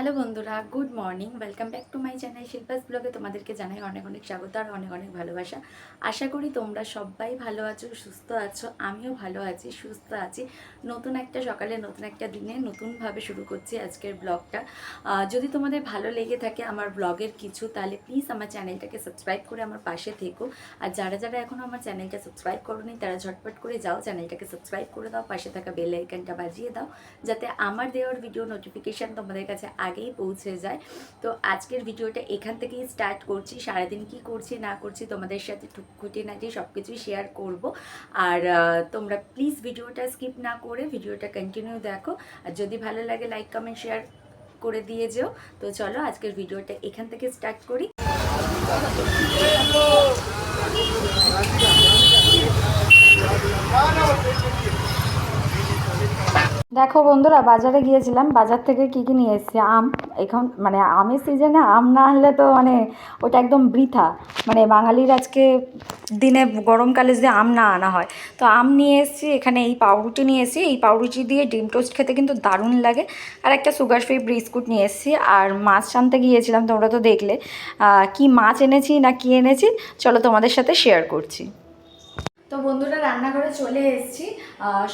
Hello বন্ধুরা, good morning. Welcome back to my channel Shilpa's ব্লগে তোমাদেরকে জানাই অনেক অনেক স্বাগত আর অনেক অনেক ভালোবাসা। আশা করি তোমরা সবাই ভালো আছো, সুস্থ আছো, আমিও ভালো আছি, সুস্থ আছি। নতুন একটা সকালে, নতুন একটা দিনে নতুনভাবে শুরু করছি আজকের ব্লগটা। যদি তোমাদের ভালো লেগে থাকে আমার ব্লগের কিছু, তাহলে প্লিজ আমার চ্যানেলটাকে সাবস্ক্রাইব করে আমার পাশে থেকো। আর যারা যারা এখনও আমার চ্যানেলটা সাবস্ক্রাইব করোনি, তারা ঝটপট করে যাও চ্যানেলটাকে সাবস্ক্রাইব করে দাও, পাশে থাকা বেল বাজিয়ে দাও, যাতে আমার দেওয়ার ভিডিও নোটিফিকেশান তোমাদের কাছে আগেই পৌঁছে যায়। তো আজকের ভিডিওটা এখান থেকেই স্টার্ট করছি। সারাদিন কি করছি, না করছি তোমাদের সাথে খুঁটিনাটি সব কিছুই শেয়ার করব। আর তোমরা প্লিজ ভিডিওটা স্কিপ না করে ভিডিওটা কন্টিনিউ দেখো। আর যদি ভালো লাগে লাইক কমেন্ট শেয়ার করে দিয়ে যেও। তো চলো আজকের ভিডিওটা এখান থেকে স্টার্ট করি। দেখো বন্ধুরা, বাজারে গিয়েছিলাম, বাজার থেকে কি কি নিয়ে এসেছি? আম, এখন মানে আমের সিজনে আম না আনলে তো মানে ওটা একদম বৃথা। মানে বাঙালির আজকে দিনে গরমকালে যদি আম না আনা হয়। তো আম নিয়ে এসেছি, এখানে এই পাউরুটি নিয়ে এসেছি। এই পাউরুটি দিয়ে ডিম টোস্ট খেতে কিন্তু দারুণ লাগে। আর একটা সুগার ফ্রি বিস্কুট নিয়ে এসেছি। আর মাছ আনতে গিয়েছিলাম, তোমরা তো দেখলে। কি মাছ এনেছি না কি এনেছি, চলো তোমাদের সাথে শেয়ার করছি। তো বন্ধুরা, রান্নাঘরে চলে এসেছি।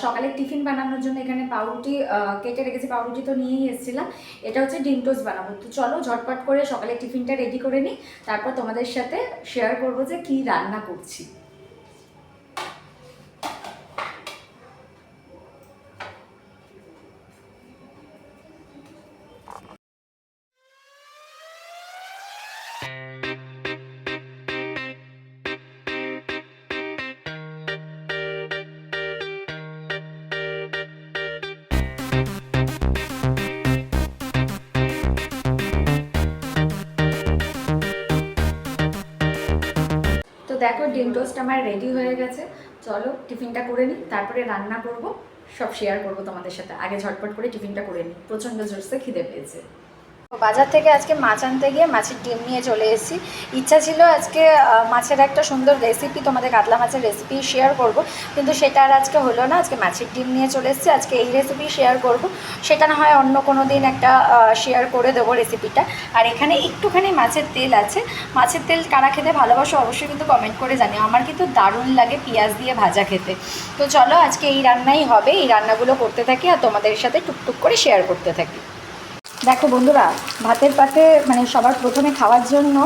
সকালে টিফিন বানানোর জন্য এখানে পাউরুটি কেটে রেখেছি, পাউরুটি তো নিয়েই এসেছিলাম। এটা হচ্ছে ডিম টোস্ট বানাবো। তো চলো ঝটপট করে সকালে টিফিনটা রেডি করে নিই। তারপর তোমাদের সাথে শেয়ার করব যে কি রান্না করছি। দেখো, ডিম টোস্ট আমার রেডি হয়ে গেছে। চলো, টিফিনটা করে নিই, তারপরে রান্না করব, সব শেয়ার করব তোমাদের সাথে। আগে ঝটপট করে টিফিনটা করে নিই। প্রচণ্ড জোরসে খিদে পেয়েছে। বাজার থেকে আজকে মাছ আনতে গিয়ে মাছের ডিম নিয়ে চলে এসেছি। ইচ্ছা ছিল আজকে মাছের একটা সুন্দর রেসিপি তোমাদের কাতলা মাছের রেসিপি শেয়ার করব। কিন্তু সেটা আর আজকে হলো না, আজকে মাছের ডিম নিয়ে চলে এসেছি। আজকে এই রেসিপি শেয়ার করব। সেটা না হয় অন্য কোনো দিন একটা শেয়ার করে দেবো রেসিপিটা আর এখানে একটুখানি মাছের তেল আছে। মাছের তেল কারা খেতে ভালোবাসো অবশ্যই কিন্তু কমেন্ট করে জানিও। আমার কিন্তু দারুণ লাগে পেঁয়াজ দিয়ে ভাজা খেতে। তো চলো আজকে এই রান্নাই হবে। এই রান্নাগুলো করতে থাকি আর তোমাদের সাথে টুকটুক করে শেয়ার করতে থাকি। দেখো বন্ধুরা, ভাতের পাতে মানে সবার প্রথমে খাওয়ার জন্য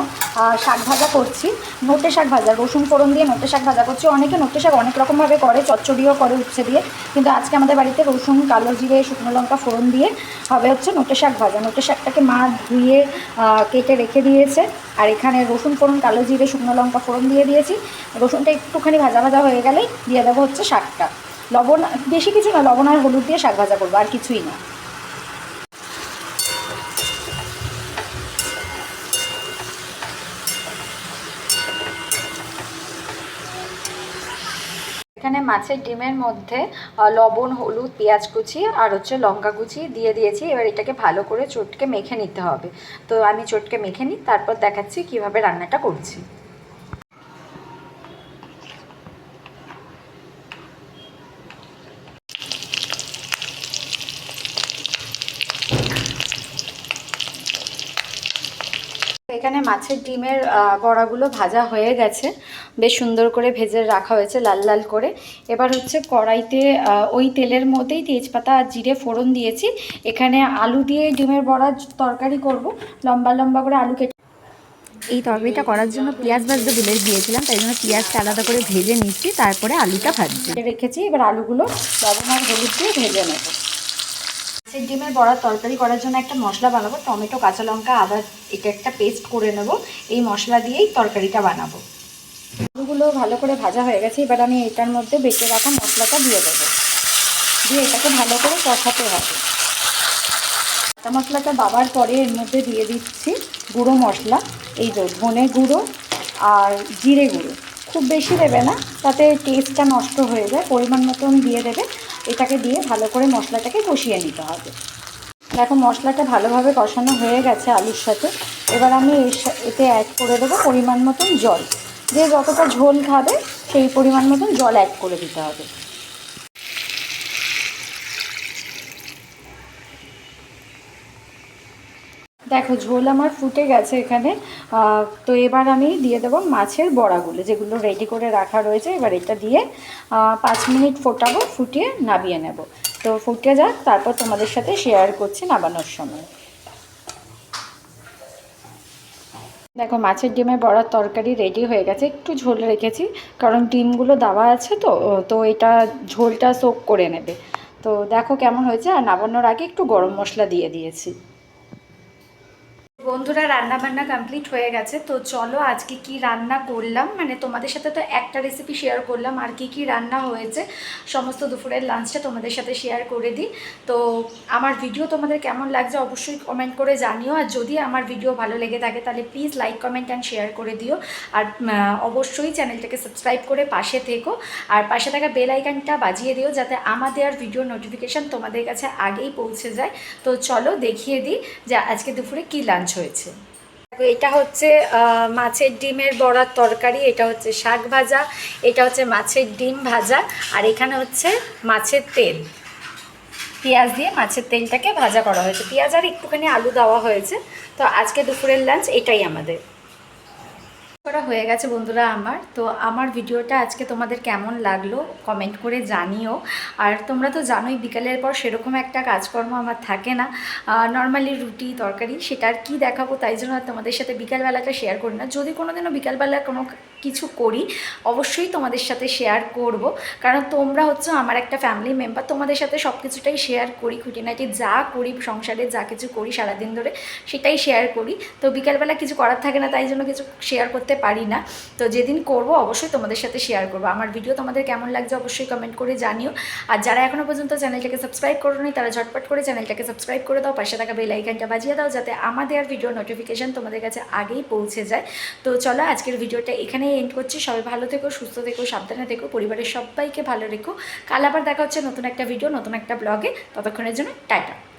শাক ভাজা করছি। নোটে শাক ভাজা, রসুন ফোড়ন দিয়ে নোটে শাক ভাজা করছি। অনেকে নোটে শাক অনেক রকমভাবে করে, চচ্চড়িও করে উচ্ছে দিয়ে। কিন্তু আজকে আমাদের বাড়িতে রসুন, কালো জিরে, শুকনো লঙ্কা ফোড়ন দিয়ে হবে হচ্ছে নোটে শাক ভাজা। নোটে শাকটাকে মা ধুয়ে কেটে রেখে দিয়েছে। আর এখানে রসুন ফোড়ন, কালো জিরে, শুকনো লঙ্কা ফোড়ন দিয়ে দিয়েছি। রসুনটা একটুখানি ভাজা ভাজা হয়ে গেলেই দিয়ে দেবো হচ্ছে শাকটা। লবণ, বেশি কিছু না, লবণ আর হলুদ দিয়ে শাক ভাজা করব, আর কিছুই না। মাছের ডিমের মধ্যে লবণ, হলুদ, পেঁয়াজ কুচি আর হচ্ছে লঙ্কা কুচি দিয়ে দিয়েছি। এবার এটাকে ভালো করে চটকে মেখে নিতে হবে। তো আমি চটকে মেখে নিই, তারপর দেখাচ্ছি কীভাবে রান্নাটা করছি। এখানে মাছের ডিমের বড়াগুলো ভাজা হয়ে গেছে। বেশ সুন্দর করে ভেজে রাখা হয়েছে লাল লাল করে। এবার হচ্ছে কড়াইতে ওই তেলের মধ্যেই তেজপাতা আর জিরে ফোড়ন দিয়েছি। এখানে আলু দিয়ে ডিমের বড়া তরকারি করব। লম্বা লম্বা করে আলু কেটে এই তরকারিটা করার জন্য পেঁয়াজ ভাজতে ভুলে দিয়েছিলাম তাই জন্য পেঁয়াজটা আলাদা করে ভেজে নিচ্ছি তারপরে আলুটা ভাজছি। রেখেছি এবার আলুগুলো লবণ আর হলুদ দিয়ে ভেজে নেব। মাছের ডিমের বড়ার তরকারি করার জন্য একটা মশলা বানাবো, টমেটো, কাঁচা লঙ্কা, আদা, এটা একটা পেস্ট করে নেব, এই মশলা দিয়েই তরকারিটা বানাবো। আলুগুলো ভালো করে ভাজা হয়ে গেছে, এবার আমি এটার মধ্যে বেটে রাখা মশলাটা দিয়ে দেবো। দিয়ে এটাকে ভালো করে কষাতে হবে। কাঁচা মশলাটা বাবার পরে এর মধ্যে দিয়ে দিচ্ছি গুঁড়ো মশলা, এই যে ধনে গুঁড়ো আর জিরে গুঁড়ো। খুব বেশি দেবে না, তাতে টেস্টটা নষ্ট হয়ে যায়, পরিমাণ মতন দিয়ে দেবে। এটাকে দিয়ে ভালো করে মশলাটাকে কষিয়ে নিতে হবে। দেখো, মশলাটা ভালোভাবে কষানো হয়ে গেছে আলুর সাথে। এবার আমি এতে অ্যাড করে দেবো পরিমাণ মতন জল। যে যতটা ঝোল খাবে, সেই পরিমাণ মতন জল অ্যাড করে দিতে হবে। দেখো, ঝোল আমার ফুটে গেছে এখানে। তো এবার আমি দিয়ে দেবো মাছের বড়াগুলো, যেগুলো রেডি করে রাখা রয়েছে। এবার এটা দিয়ে পাঁচ মিনিট ফোটাবো, ফুটিয়ে নাবিয়ে নেব। তো ফুটে যাক, তারপর তোমাদের সাথে শেয়ার করছি নাবানোর সময়। দেখো, মাছের ডিমের বড়ার তরকারি রেডি হয়ে গেছে। একটু ঝোল রেখেছি, কারণ ডিমগুলো দেওয়া আছে তো তো এটা ঝোলটা সোক করে নেবে। তো দেখো কেমন হয়েছে, আর নাবানোর আগে একটু গরম মশলা দিয়ে দিয়েছি। বন্ধুরা রান্না বান্না কমপ্লিট হয়ে গেছে। তো চলো আজকে কি রান্না করলাম? মানে তোমাদের সাথে তো একটা রেসিপি শেয়ার করলাম, আর কি কি রান্না হয়েছে। সমস্ত দুপুরের লাঞ্চটা তোমাদের সাথে শেয়ার করে দিই। তো আমার ভিডিও তোমাদের কেমন লাগছে অবশ্যই কমেন্ট করে জানিও। আর যদি আমার ভিডিও ভালো লেগে থাকে, তাহলে please like comment and share করে দিও। আর অবশ্যই চ্যানেলটাকে সাবস্ক্রাইব করে পাশে থেকো। আর পাশে থাকা বেল আইকনটা বাজিয়ে দিও, যাতে আমাদের আর ভিডিও নোটিফিকেশান তোমাদের কাছে আগেই পৌঁছে যায়। তো চলো দেখিয়ে দিই যে আজকে দুপুরে কি লাঞ্চ হয়েছে। এটা হচ্ছে মাছের ডিমের বড়ার তরকারি, এটা হচ্ছে শাক ভাজা, এটা হচ্ছে মাছের ডিম ভাজা, আর এখানে হচ্ছে মাছের তেল। পেঁয়াজ দিয়ে মাছের তেলটাকে ভাজা করা হয়েছে। পেঁয়াজ আর একটুখানি আলু দেওয়া হয়েছে। তো আজকে দুপুরের লাঞ্চ এটাই আমাদের। করা হয়ে গেছে বন্ধুরা আমার। তো আমার ভিডিওটা আজকে তোমাদের কেমন লাগল কমেন্ট করে জানিও। আর তোমরা তো জানোই বিকালের পর সেরকম একটা কাজকর্ম আমার থাকে না। নর্মালি রুটি, তরকারি সেটা আর কী দেখাবো তাই জন্য আর তোমাদের সাথে বিকালবেলাটা শেয়ার করি না। যদি কোনো দিনও বিকালবেলা কোনো কিছু করি, অবশ্যই তোমাদের সাথে শেয়ার করব। কারণ তোমরা হচ্ছে আমার একটা ফ্যামিলি মেম্বার তোমাদের সাথে সব কিছুটাই শেয়ার করি। খুঁটিনাটি যা করি সংসারে, যা কিছু করি সারাদিন ধরে সেটাই শেয়ার করি। তো বিকালবেলা কিছু করার থাকে না তাই জন্য কিছু শেয়ার করতে পারি না। তো যেদিন করব অবশ্যই তোমাদের সাথে শেয়ার করব। আমার ভিডিও তোমাদের কেমন লাগছে অবশ্যই কমেন্ট করে জানিও। আর যারা এখনও পর্যন্ত চ্যানেলটাকে সাবস্ক্রাইব করোনি, তারা ঝটপট করে চ্যানেলটাকে সাবস্ক্রাইব করে দাও। পাশে থাকা বেল বাজিয়ে দাও, যাতে আমাদের ভিডিও নোটিফিকেশান তোমাদের কাছে আগেই পৌঁছে যায়। তো চলো, আজকের ভিডিওটা এখানেই এন্ড করছি। সবাই ভালো থেকো, সুস্থ থেকো, সাবধানে থেকো, পরিবারের সবাইকে ভালো রেখো। কাল আবার দেখা হচ্ছে নতুন একটা ভিডিও নতুন একটা ব্লগে ততক্ষণের জন্য, টাটা।